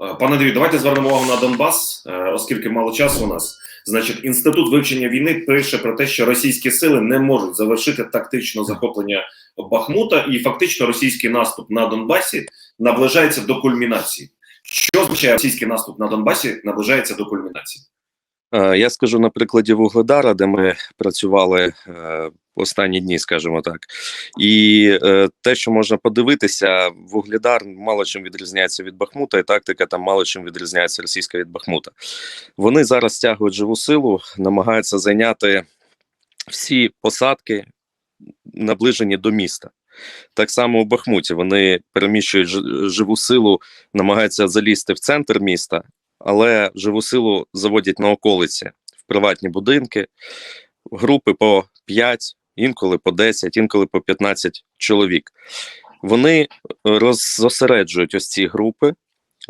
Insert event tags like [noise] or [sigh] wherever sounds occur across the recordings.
Е, Пане Андрію, давайте звернемо увагу на Донбас, е, оскільки мало часу у нас. Значить, інститут вивчення війни пише про те, що російські сили не можуть завершити тактичне захоплення Бахмута, і фактично російський наступ на Донбасі наближається до кульмінації. Що означає російський наступ на Донбасі наближається до кульмінації? Е, Я скажу на прикладі Вугледара, де ми працювали е, останні дні, скажімо так. І е, те, що можна подивитися, Вугледар мало чим відрізняється від Бахмута, і тактика там мало чим відрізняється російська від Бахмута. Вони зараз стягують живу силу, намагаються зайняти всі посадки, наближені до міста. Так само у Бахмуті вони переміщують живу силу, намагаються залізти в центр міста, але живу силу заводять на околиці в приватні будинки, групи по 5, інколи по 10, інколи по 15 чоловік. Вони е, роззосереджують ось ці групи.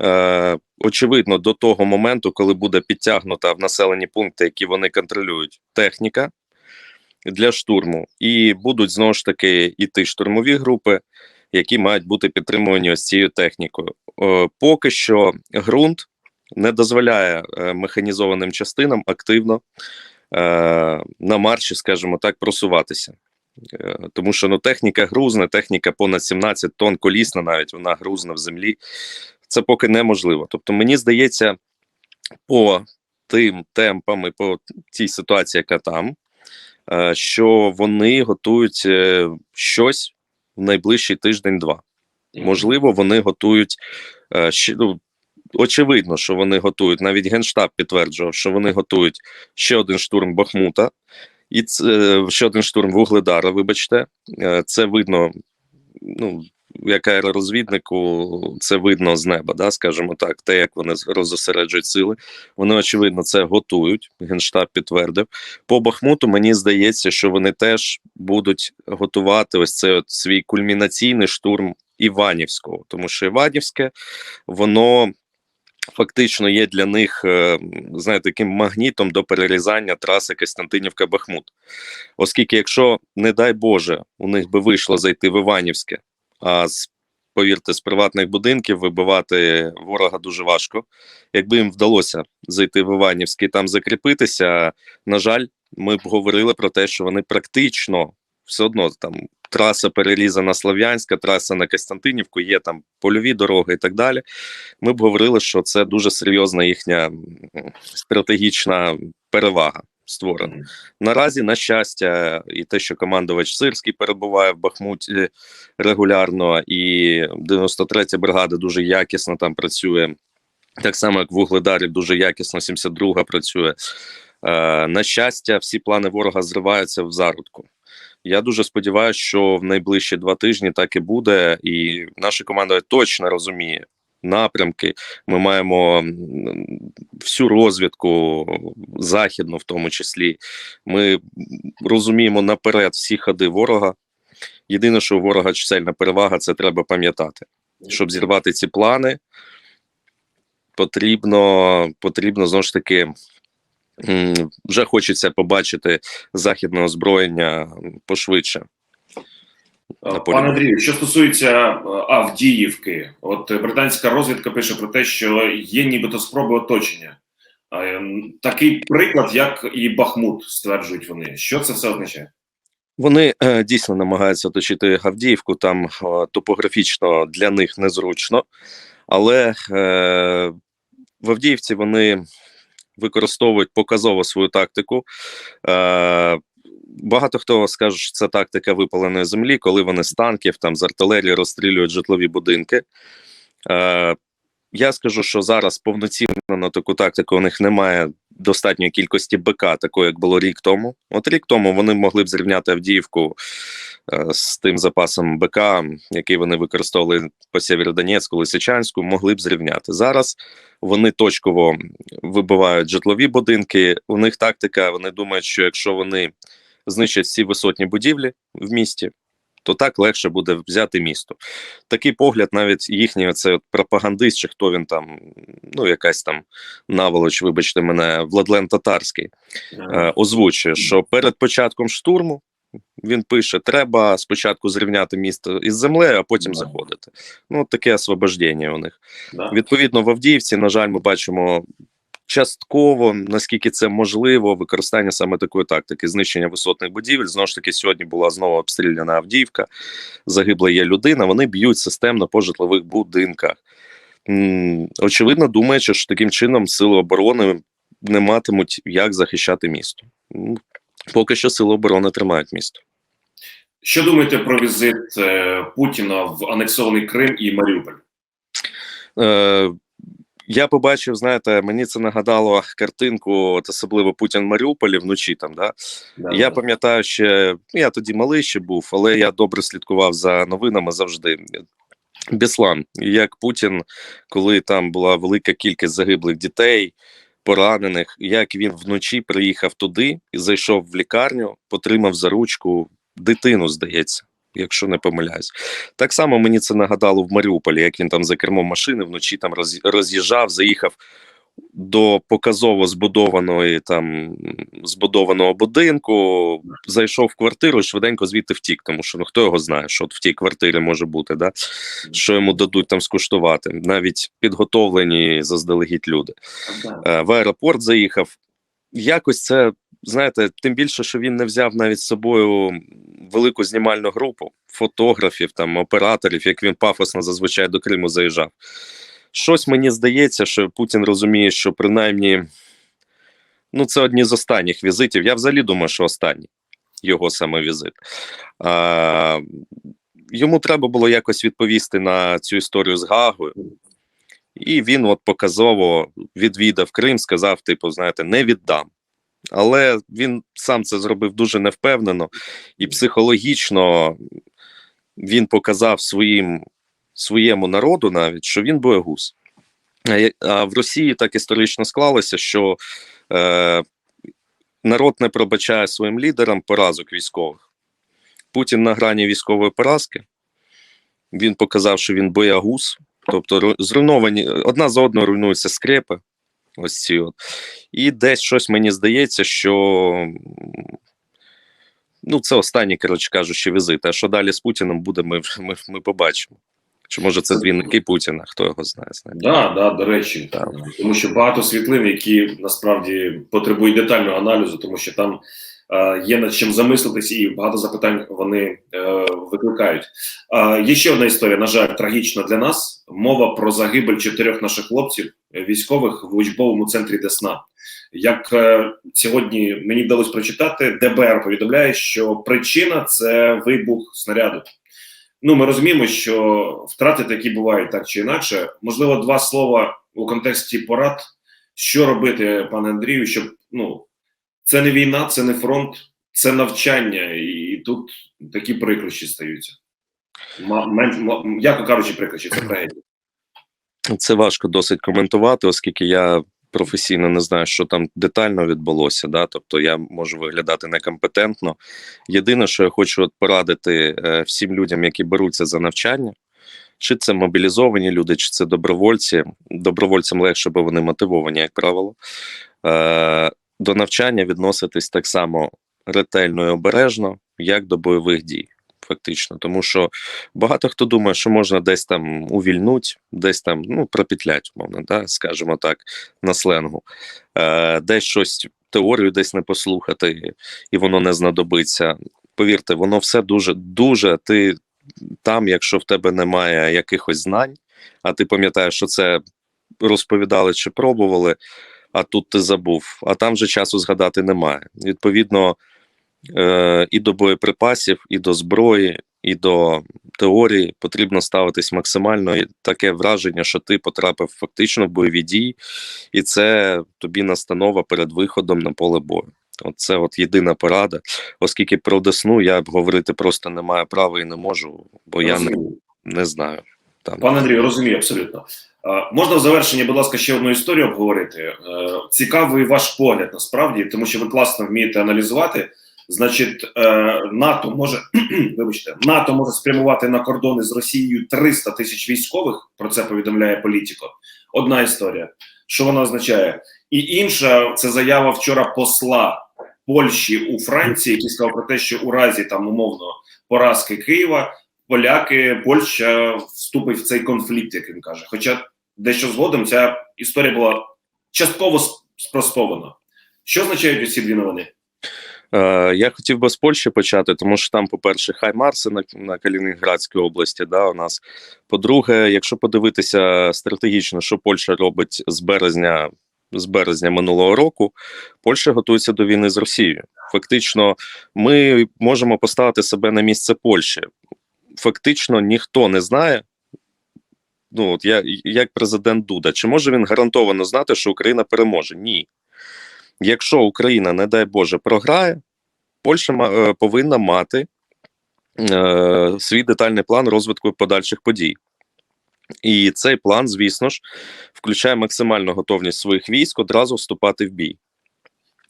Е, очевидно, до того моменту, коли буде підтягнута в населені пункти, які вони контролюють, техніка для штурму, і будуть знову ж таки іти штурмові групи, які мають бути підтримувані ось цією технікою. Е, поки що ґрунт не дозволяє е, механізованим частинам активно е, на марші, скажімо так, просуватися. Е, Тому що ну, техніка грузна, техніка понад 17 тонн колісна, навіть вона грузна в землі. Це поки неможливо. Тобто, мені здається, по тим темпам і по тій ситуації, яка там, що вони готують щось в найближчий тиждень-два. Можливо, вони готують ну, очевидно, що вони готують. Навіть Генштаб підтверджував, що вони готують ще один штурм Бахмута, і це ще один штурм Вугледара. Вибачте, Е, це видно. Ну, як аеророзвіднику, це видно з неба, да, скажімо так, те, як вони роззосереджують сили. Вони, очевидно, це готують. Генштаб підтвердив. По Бахмуту мені здається, що вони теж будуть готувати ось цей от свій кульмінаційний штурм Іванівського, тому що Іванівське воно фактично є для них, е, знаєте, таким магнітом до перерізання траси Костянтинівка-Бахмут. Оскільки, якщо, не дай Боже, у них би вийшло зайти в Іванівське, а з повірте, з приватних будинків вибивати ворога дуже важко. Якби їм вдалося зайти в Іванівське і там закріпитися, на жаль, ми б говорили про те, що вони практично все одно там траса перерізана Слов'янська, траса на Костянтинівку, є там польові дороги і так далі. Ми б говорили, що це дуже серйозна їхня стратегічна перевага створена. Наразі, на щастя, і те, що командувач Сирський перебуває в Бахмуті регулярно, і 93-я бригада дуже якісно там працює. Так само, як в Угледарі, дуже якісно 72-га працює. Е, на щастя, всі плани ворога зриваються в зародку. Я дуже сподіваюся, що в найближчі два тижні так і буде, і наша команда точно розуміє напрямки. Ми маємо всю розвідку західну, в тому числі. Ми розуміємо наперед всі ходи ворога. Єдине, що у ворога чисельна перевага, це треба пам'ятати. Щоб зірвати ці плани, потрібно, потрібно знову ж таки. Вже хочеться побачити західне озброєння пошвидше. Пане. Андрію, що стосується е, Авдіївки, от е, британська розвідка пише про те, що є нібито спроби оточення. Е, Такий приклад, як і Бахмут, стверджують вони. Що це все означає? Вони е, дійсно намагаються оточити Авдіївку. Там е, топографічно для них незручно, але е, в Авдіївці вони використовують показово свою тактику. Е, Багато хто скаже, що це тактика випаленої землі, коли вони з танків там з артилерії розстрілюють житлові будинки. Е, я скажу, що зараз повноцінно на таку тактику у них немає достатньої кількості БК, такої як було рік тому. От рік тому вони могли б зрівняти Авдіївку з тим запасом БК, який вони використовували по Сєвєродонецьку, Лисичанську, могли б зрівняти. Зараз вони точково вибивають житлові будинки. У них тактика. Вони думають, що якщо вони знищать всі висотні будівлі в місті. То так легше буде взяти місто. Такий погляд, навіть їхній от пропагандист, чи хто він там, ну якась там наволоч, вибачте мене, Владлен Татарський, е, озвучує, що перед початком штурму Він пише: треба спочатку зрівняти місто із землею, а потім Да. заходити. Ну, таке освобождення у них. Да? Відповідно, в Авдіївці, на жаль, ми бачимо частково, наскільки це можливо, використання саме такої тактики знищення висотних будівель. Знову ж таки, сьогодні була знову обстріляна Авдіївка, загибла є людина. Вони б'ють системно по житлових будинках. Очевидно, думаючи, що таким чином сили оборони не матимуть як захищати місто. Поки що сили оборони тримають місто. Що думаєте про візит е, Путіна в анексований Крим і Маріуполь? Е, я побачив, знаєте, мені це нагадало картинку, от особливо Путін в Маріуполі вночі там. Да? Да, Я да. пам'ятаю ще, я тоді малий ще був, але я добре слідкував за новинами завжди. Біслан, як Путін, коли там була велика кількість загиблих дітей, поранених, як він вночі приїхав туди і зайшов в лікарню, потримав за ручку дитину, здається, якщо не помиляюсь. Так само мені це нагадало в Маріуполі, як він там за кермом машини вночі там роз'їжджав, заїхав до показово збудованої там збудованого будинку, зайшов в квартиру і швиденько звідти втік, тому що ну хто його знає, що от в тій квартирі може бути, да? що йому дадуть там скуштувати, навіть підготовлені заздалегідь люди. Е, в аеропорт заїхав. Якось це, знаєте, тим більше, що він не взяв навіть з собою велику знімальну групу фотографів, там, операторів, як він пафосно зазвичай до Криму заїжджав. Щось мені здається, що Путін розуміє, що принаймні ну, це одні з останніх візитів. Я взагалі думаю, що останній його саме візит. А, йому треба було якось відповісти на цю історію з Гагою. І він от показово відвідав Крим, сказав: типу, знаєте, не віддам. Але він сам це зробив дуже невпевнено, і психологічно він показав своїм, своєму народу навіть, що він боягуз. А в Росії так історично склалося, що е, народ не пробачає своїм лідерам поразок військових. Путін на грані військової поразки. Він показав, що він боягуз, тобто зруйновані одна за одною руйнуються скрепи. Ось ці от. І десь щось мені здається, що ну, це останній, коротше кажучи, візит. А що далі з Путіним буде, ми, [laughs] ми, ми побачимо. Чи може це двійники Путіна, хто його знає. Так, Да, да, до речі, да. тому що багато світлин, які насправді потребують детального аналізу, тому що там є над чим замислитись, і багато запитань вони е, викликають. Е, є ще одна історія, на жаль, трагічна для нас. Мова про загибель чотирьох наших хлопців е, військових в учбовому центрі Десна. Як е, сьогодні мені вдалося прочитати, ДБР повідомляє, що причина це вибух снаряду. Ну, ми розуміємо, що втрати такі бувають так чи інакше. Можливо, два слова у контексті порад, що робити, пане Андрію, щоб ну це не війна, це не фронт, це навчання, і тут такі прикрощі стаються. Менш- кажучи, прикрощі, це трагедія. Це важко досить коментувати, оскільки я професійно не знаю, що там детально відбулося. Да? Тобто я можу виглядати некомпетентно. Єдине, що я хочу от порадити е, всім людям, які беруться за навчання, чи це мобілізовані люди, чи це добровольці. Добровольцям легше, бо вони мотивовані, як правило. До навчання відноситись так само ретельно і обережно, як до бойових дій. Фактично, тому що багато хто думає, що можна десь там увільнуть, десь там ну пропетлять, умовно, да, скажімо так, на сленгу, е, десь щось теорію десь не послухати, і воно не знадобиться. Повірте, воно все дуже дуже. Ти там, якщо в тебе немає якихось знань, а ти пам'ятаєш, що це розповідали чи пробували, а тут ти забув, а там же часу згадати немає. Відповідно, е, і до боєприпасів, і до зброї, і до теорії потрібно ставитись максимально і таке враження, що ти потрапив фактично в бойові дії, і це тобі настанова перед виходом на поле бою. От це от єдина порада, оскільки про Десну я б говорити просто не маю права і не можу, бо я не, не знаю. Там. Пане Андрію, розумію абсолютно. Можна в завершенні, будь ласка, ще одну історію обговорити. Е, Цікавий ваш погляд насправді, тому що ви класно вмієте аналізувати. Значить, е, НАТО може [clears throat] вибачте, НАТО може спрямувати на кордони з Росією 300 тисяч військових. Про це повідомляє Політіко. Одна історія. Що вона означає? І інша це заява вчора посла Польщі у Франції, який сказав про те, що у разі там умовно поразки Києва поляки, Польща вступить в цей конфлікт, як він каже. Хоча дещо згодом ця історія була частково спростована. Що означають ці дві новини? Е, я хотів би з Польщі почати, тому що там, по-перше, Хаймарси на, на Калінінградській області. Да, у нас. По-друге, якщо подивитися стратегічно, що Польща робить з березня. З березня минулого року Польща готується до війни з Росією. Фактично, ми можемо поставити себе на місце Польщі. Фактично, ніхто не знає. Ну, от я, як президент Дуда, чи може він гарантовано знати, що Україна переможе? Ні. Якщо Україна, не дай Боже, програє, Польща е, повинна мати е, свій детальний план розвитку подальших подій. І цей план, звісно ж, включає максимальну готовність своїх військ одразу вступати в бій.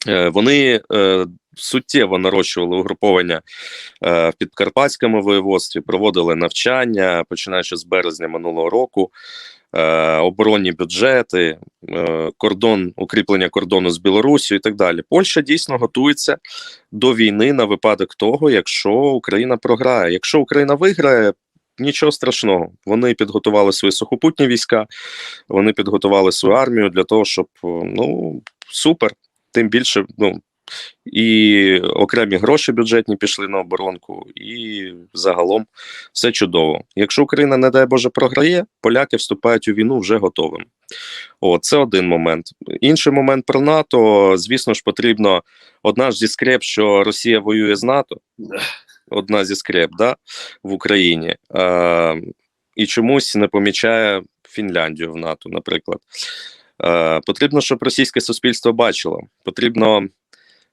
Е, Вони е, суттєво нарощували угруповання е, в Підкарпатському воєводстві, проводили навчання, починаючи з березня минулого року, оборонні бюджети, кордон, укріплення кордону з Білорусію і так далі. Польща дійсно готується до війни на випадок того, якщо Україна програє. Якщо Україна виграє, нічого страшного. Вони підготували свої сухопутні війська, вони підготували свою армію для того, щоб ну супер. Тим більше, ну і окремі гроші бюджетні пішли на оборонку, і загалом все чудово. Якщо Україна, не дай Боже, програє, поляки вступають у війну вже готовим. О, це один момент. Інший момент про НАТО. Звісно ж, потрібно одна ж зі скреп, що Росія воює з НАТО. Одна зі скреп, да, в Україні. Е, і чомусь не помічає Фінляндію в НАТО, наприклад. Е, потрібно, щоб російське суспільство бачило. Потрібно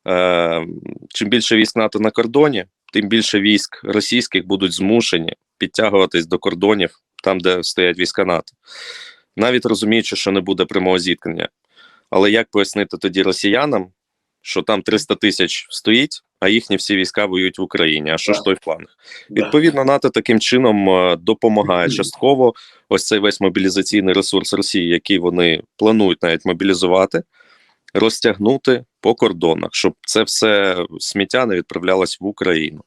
е, чим більше військ НАТО на кордоні, тим більше військ російських будуть змушені підтягуватись до кордонів там, де стоять війська НАТО, навіть розуміючи, що не буде прямого зіткнення. Але як пояснити тоді росіянам, що там 300 тисяч стоїть, а їхні всі війська воюють в Україні? А що ж той фланг? Відповідно, НАТО таким чином е, допомагає частково ось цей весь мобілізаційний ресурс Росії, який вони планують навіть мобілізувати, розтягнути по кордонах, щоб це все сміття не відправлялось в Україну.